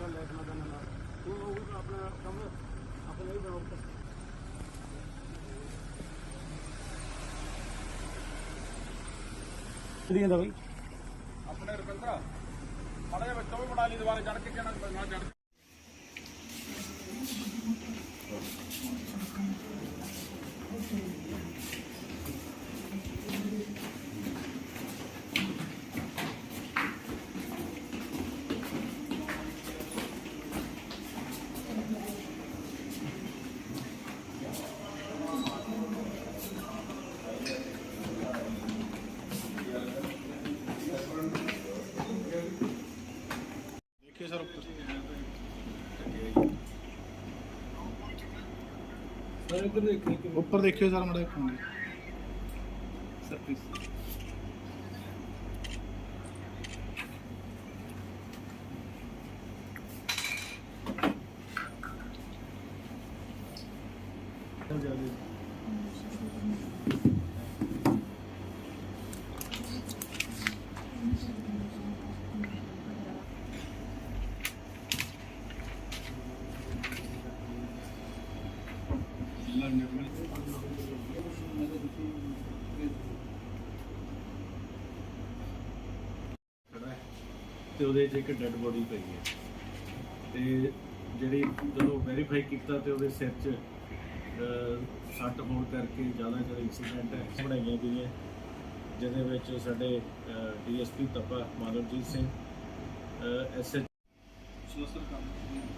ਹੈ ਇਤਨਾ ਦਾ ਨਾਲ ਉਹ ਉਹ ਆਪਣਾ ਕੰਮ ਆਪਣਾ ਹੀ ਬਣਾਉਂਦਾ ਦੀਆਂ ਦਾ ਬਈ? ਆਪਣੇ ਰੁਪਿੰਦਰ ਮਾੜਾ ਜਿਹਾ ਵਿੱਚੋਂ ਵੀ ਬਣਾ ਲਈ ਦੁਬਾਰਾ ਚੜ ਕੇ ਕਿਹਨਾਂ ਨਾ ਚੜ ਦੇਖਿਓ ਸਰ ਉੱਪਰ। ਸਰ ਇੱਧਰ ਦੇਖੋ ਉੱਪਰ ਦੇਖਿਓ ਸਰ ਮਾੜਾ ਜਿਹਾ ਸਰ ਪਲੀਜ਼ ਹੈ ਤੇ ਉਹਦੇ 'ਚ ਇੱਕ ਡੈੱਡ ਬੋਡੀ ਪਈ ਹੈ। ਤੇ ਜਿਹੜੀ ਜਦੋਂ ਵੈਰੀਫਾਈ ਕੀਤਾ ਤੇ ਉਹਦੇ ਸਿਰ 'ਚ ਅਹ, ਸੱਟ ਹੋਣ ਕਰਕੇ ਜ਼ਿਆਦਾ ਜ਼ਿਆਦਾ ਇਨਸੀਡੈਂਟ ਹੈ ਬਣਾਈਆਂ ਗਈਆਂ। ਜਿਹਦੇ ਵਿੱਚ ਸਾਡੇ DSP Tapa Manavjit Singh SH mike mike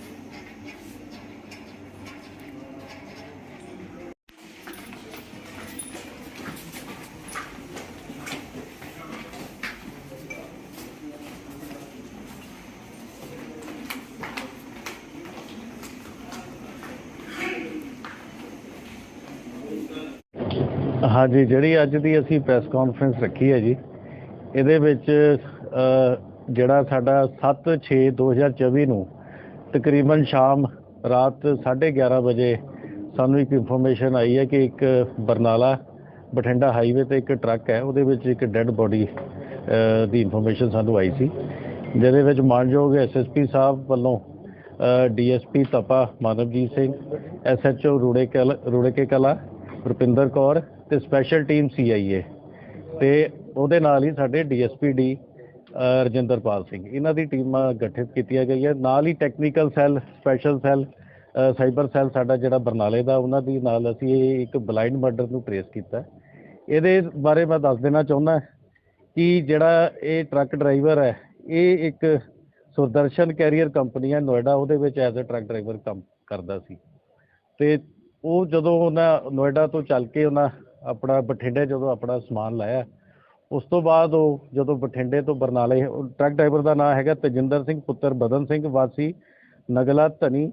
ਹਾਂਜੀ, ਜਿਹੜੀ ਅੱਜ ਦੀ ਅਸੀਂ ਪ੍ਰੈਸ ਕਾਨਫਰੰਸ ਰੱਖੀ ਹੈ ਜੀ, ਇਹਦੇ ਵਿੱਚ ਜਿਹੜਾ ਸਾਡਾ 7/6/2024 ਨੂੰ ਤਕਰੀਬਨ ਸ਼ਾਮ ਰਾਤ 11:30 ਵਜੇ ਸਾਨੂੰ ਇੱਕ ਇਨਫੋਰਮੇਸ਼ਨ ਆਈ ਹੈ ਕਿ ਇੱਕ ਬਰਨਾਲਾ ਬਠਿੰਡਾ ਹਾਈਵੇ ਤੇ ਇੱਕ ਟਰੱਕ ਹੈ, ਉਹਦੇ ਵਿੱਚ ਇੱਕ ਡੈੱਡ ਬੋਡੀ ਦੀ ਇਨਫੋਰਮੇਸ਼ਨ ਸਾਨੂੰ ਆਈ ਸੀ। ਜਿਹਦੇ ਵਿੱਚ ਮਾਨਯੋਗ ਐਸਐਸਪੀ ਸਾਹਿਬ ਵੱਲੋਂ ਡੀਐਸਪੀ ਤਪਾ ਮਾਨਵਜੀਤ ਸਿੰਘ ਐਸਐਚਓ ਰੂੜੇ ਕਲ ਰੂੜੇ ਕੇ ਕਲਾ, ਰੁਪਿੰਦਰ ਕੌਰ ਤੇ ਸਪੈਸ਼ਲ ਟੀਮ ਸੀਆਈਏ ਤੇ ਉਹਦੇ ਨਾਲ ਹੀ ਸਾਡੇ ਡੀਐਸਪੀ ਡੀ ਰਜਿੰਦਰਪਾਲ ਸਿੰਘ। ਇਹਨਾਂ ਦੀ ਟੀਮਾਂ ਗਠਿਤ ਕੀਤੀਆਂ ਗਈਆਂ। ਨਾਲ ਹੀ technical cell special cell cyber cell ਸਾਡਾ ਜਿਹੜਾ ਬਰਨਾਲੇ ਦਾ, ਉਹਨਾਂ ਦੀ ਨਾਲ ਅਸੀਂ ਇਹ ਇੱਕ ਬਲਾਈਂਡ ਮਰਡਰ ਨੂੰ ਟ੍ਰੇਸ ਕੀਤਾ। ਇਹਦੇ ਬਾਰੇ ਮੈਂ ਦੱਸ ਦੇਣਾ ਚਾਹੁੰਦਾ ਕਿ ਜਿਹੜਾ ਇਹ ਟਰੱਕ ਡਰਾਈਵਰ ਹੈ, ਇਹ ਇੱਕ ਸੁਦਰਸ਼ਨ ਕੈਰੀਅਰ ਕੰਪਨੀ ਹੈ, ਨੋਇਡਾ। ਉਹਦੇ ਵਿੱਚ ਐਜ਼ ਅ ਟਰੱਕ ਡਰਾਈਵਰ ਕੰਮ ਕਰਦਾ ਸੀ। ਤੇ ਉਹ ਜਦੋਂ ਉਹਨਾਂ ਨੋਇਡਾ ਤੋਂ ਚੱਲ ਕੇ ਉਹਨਾਂ ਆਪਣਾ ਬਠਿੰਡੇ ਜਦੋਂ ਆਪਣਾ ਸਮਾਨ ਲਾਇਆ, ਉਸ ਤੋਂ ਬਾਅਦ ਉਹ ਜਦੋਂ ਬਠਿੰਡੇ ਤੋਂ ਬਰਨਾਲੇ ਟਰੱਕ ਡਰਾਈਵਰ ਦਾ ਨਾਮ ਹੈਗਾ ਤਜਿੰਦਰ ਸਿੰਘ, ਪੁੱਤਰ ਬਦਨ ਸਿੰਘ, ਵਾਸੀ ਨਗਲਾ ਧਨੀ,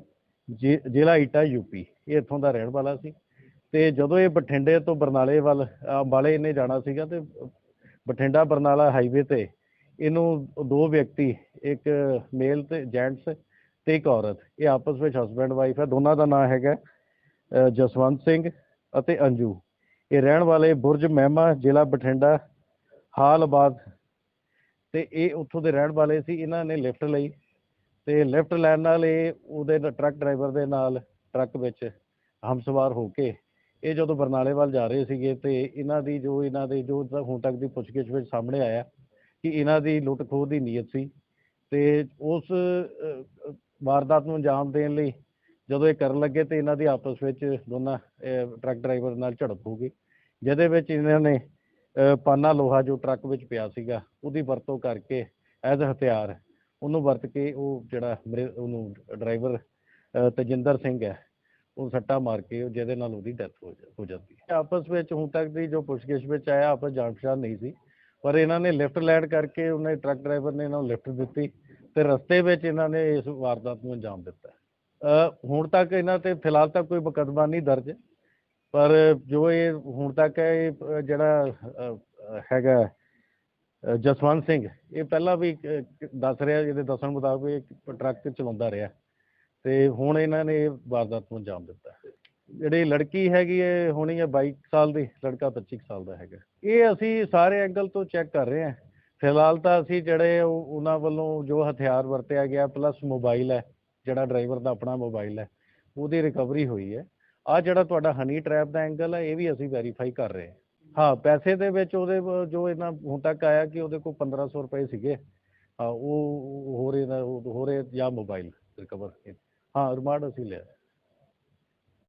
ਜ਼ਿ- ਜ਼ਿਲ੍ਹਾ ਈਟਾ ਯੂਪੀ ਇਹ ਇੱਥੋਂ ਦਾ ਰਹਿਣ ਵਾਲਾ ਸੀ। ਤੇ ਜਦੋਂ ਇਹ ਬਠਿੰਡੇ ਤੋਂ ਬਰਨਾਲੇ ਵੱਲ ਅੰਬਾਲੇ ਇਹਨੇ ਜਾਣਾ ਸੀਗਾ ਤੇ ਬਠਿੰਡਾ ਬਰਨਾਲਾ ਹਾਈਵੇ ਤੇ ਇਹਨੂੰ ਦੋ ਵਿਅਕਤੀ, ਇੱਕ ਮੇਲ ਤੇ ਜੈਂਟਸ ਤੇ ਇੱਕ ਔਰਤ, ਇਹ ਆਪਸ ਵਿੱਚ ਹਸਬੈਂਡ ਵਾਈਫ ਹੈ ਦੋਨਾਂ ਦਾ ਨਾਮ ਹੈਗਾ ਜਸਵੰਤ ਸਿੰਘ ਅਤੇ ਅੰਜੂ। ਇਹ ਰਹਿਣ ਵਾਲੇ ਬੁਰਜ ਮਹਿਮਾ, ਜ਼ਿਲ੍ਹਾ ਬਠਿੰਡਾ ਹਾਲਬਾਦ ਤੇ ਇਹ ਉੱਥੋਂ ਦੇ ਰਹਿਣ ਵਾਲੇ ਸੀ, ਇਹਨਾਂ ਨੇ ਲਿਫਟ ਲਈ। ਤੇ ਲਿਫਟ ਲੈਣ ਨਾਲ ਇਹ ਉਹਦੇ ਟਰੱਕ ਡਰਾਈਵਰ ਦੇ ਨਾਲ ਟਰੱਕ ਵਿੱਚ ਹਮਸਵਾਰ ਹੋ ਕੇ ਇਹ ਜਦੋਂ ਬਰਨਾਲੇ ਵੱਲ ਜਾ ਰਹੇ ਸੀਗੇ ਤੇ ਇਹਨਾਂ ਦੀ ਜੋ ਇਹਨਾਂ ਦੇ ਜੋ ਹੁਣ ਤੱਕ ਦੀ ਪੁੱਛਗਿੱਛ ਵਿੱਚ ਸਾਹਮਣੇ ਆਇਆ ਕਿ ਇਹਨਾਂ ਦੀ ਲੁੱਟ ਖੋਹ ਦੀ ਨੀਅਤ ਸੀ। ਤੇ ਉਸ ਵਾਰਦਾਤ ਨੂੰ ਅੰਜਾਮ ਦੇਣ ਲਈ ਜਦੋਂ ਇਹ ਕਰਨ ਲੱਗੇ ਤੇ ਇਹਨਾਂ ਦੀ ਆਪਸ ਵਿੱਚ ਦੋਨਾਂ ਟਰੱਕ ਡਰਾਈਵਰ ਨਾਲ ਝੜਪ ਹੋ ਗਈ। ਜਿਹਦੇ ਵਿੱਚ ਇਹਨਾਂ ਨੇ ਪਾਨਾ ਲੋਹਾ ਜੋ ਟਰੱਕ ਵਿੱਚ ਪਿਆ ਸੀਗਾ, ਉਹਦੀ ਵਰਤੋਂ ਕਰਕੇ ਐਜ਼ ਹਥਿਆਰ ਉਹਨੂੰ ਵਰਤ ਕੇ ਉਹ ਜਿਹੜਾ ਮ੍ਰਿ- ਉਹਨੂੰ ਡਰਾਈਵਰ ਤਜਿੰਦਰ ਸਿੰਘ ਹੈ, ਉਹ ਸੱਟਾ ਮਾਰ ਕੇ ਉਹ ਜਿਹਦੇ ਨਾਲ ਉਹਦੀ ਡੈਥ ਹੋ ਜਾ- ਹੋ ਜਾਂਦੀ ਹੈ। ਆਪਸ ਵਿੱਚ ਹੁਣ ਤੱਕ ਦੀ ਜੋ ਪੁੱਛਗਿੱਛ ਵਿੱਚ ਆਇਆ, ਆਪਸ ਜਾਣ ਪਛਾਣ ਨਹੀਂ ਸੀ। ਪਰ ਇਹਨਾਂ ਨੇ ਲਿਫਟ ਲੈਣ ਕਰਕੇ ਉਹਨੇ ਟਰੱਕ ਡਰਾਈਵਰ ਨੇ ਇਹਨਾਂ ਨੂੰ ਲਿਫਟ ਦਿੱਤੀ ਤੇ ਰਸਤੇ ਵਿੱਚ ਇਹਨਾਂ ਨੇ ਇਸ ਵਾਰਦਾਤ ਨੂੰ ਅੰਜਾਮ ਦਿੱਤਾ। ਹੁਣ ਤੱਕ ਇਹਨਾਂ ਤੇ ਫਿਲਹਾਲ ਤਾਂ ਕੋਈ ਮੁਕੱਦਮਾ ਨਹੀਂ ਦਰਜ, ਪਰ ਜੋ ਇਹ ਹੁਣ ਤੱਕ ਹੈ, ਇਹ ਜਿਹੜਾ ਹੈਗਾ ਜਸਵੰਤ ਸਿੰਘ, ਇਹ ਪਹਿਲਾਂ ਵੀ ਦੱਸ ਰਿਹਾ, ਇਹਦੇ ਦੱਸਣ ਮੁਤਾਬਕ ਇਹ ਟਰੱਕ ਚਲਾਉਂਦਾ ਰਿਹਾ ਤੇ ਹੁਣ ਇਹਨਾਂ ਨੇ ਇਹ ਵਾਰਦਾਤ ਨੂੰ ਅੰਜਾਮ ਦਿੱਤਾ। ਜਿਹੜੀ ਲੜਕੀ ਹੈਗੀ ਹੈ ਹੋਣੀ ਹੈ 22 ਸਾਲ ਦੀ, ਲੜਕਾ 25 ਸਾਲ ਦਾ ਹੈਗਾ। ਇਹ ਅਸੀਂ ਸਾਰੇ ਐਂਗਲ ਤੋਂ ਚੈੱਕ ਕਰ ਰਹੇ ਹਾਂ। ਫਿਲਹਾਲ ਤਾਂ ਅਸੀਂ ਜਿਹੜੇ ਉਹ- ਉਹਨਾਂ ਵੱਲੋਂ ਜੋ ਹਥਿਆਰ ਵਰਤਿਆ ਗਿਆ, ਪਲੱਸ ਮੋਬਾਈਲ ਹੈ ਜਿਹੜਾ ਡਰਾਈਵਰ ਦਾ ਆਪਣਾ ਮੋਬਾਈਲ ਹੈ, ਉਹਦੀ ਰਿਕਵਰੀ ਹੋਈ ਹੈ। ਆ ਜਿਹੜਾ ਤੁਹਾਡਾ ਹਨੀ ਟ੍ਰੈਪ ਦਾ ਐਂਗਲ ਹੈ, ਇਹ ਵੀ ਅਸੀਂ ਵੈਰੀਫਾਈ ਕਰ ਰਹੇ ਹਾਂ। ਹਾਂ, ਪੈਸੇ ਦੇ ਵਿੱਚ ਉਹਦੇ ਜੋ ਇਹਨਾਂ ਹੁਣ ਤੱਕ ਆਇਆ ਕਿ ਉਹਦੇ ਕੋਲ 1500 ਰੁਪਏ ਸੀਗੇ, ਹਾਂ, ਉਹ, ਹੋਰ ਇਹਦਾ, ਹੋਰ ਇਹ ਜਾਂ ਮੋਬਾਈਲ ਰਿਕਵਰ ਹਾਂ ਰਿਮਾਂਡ ਅਸੀਂ ਲਿਆ।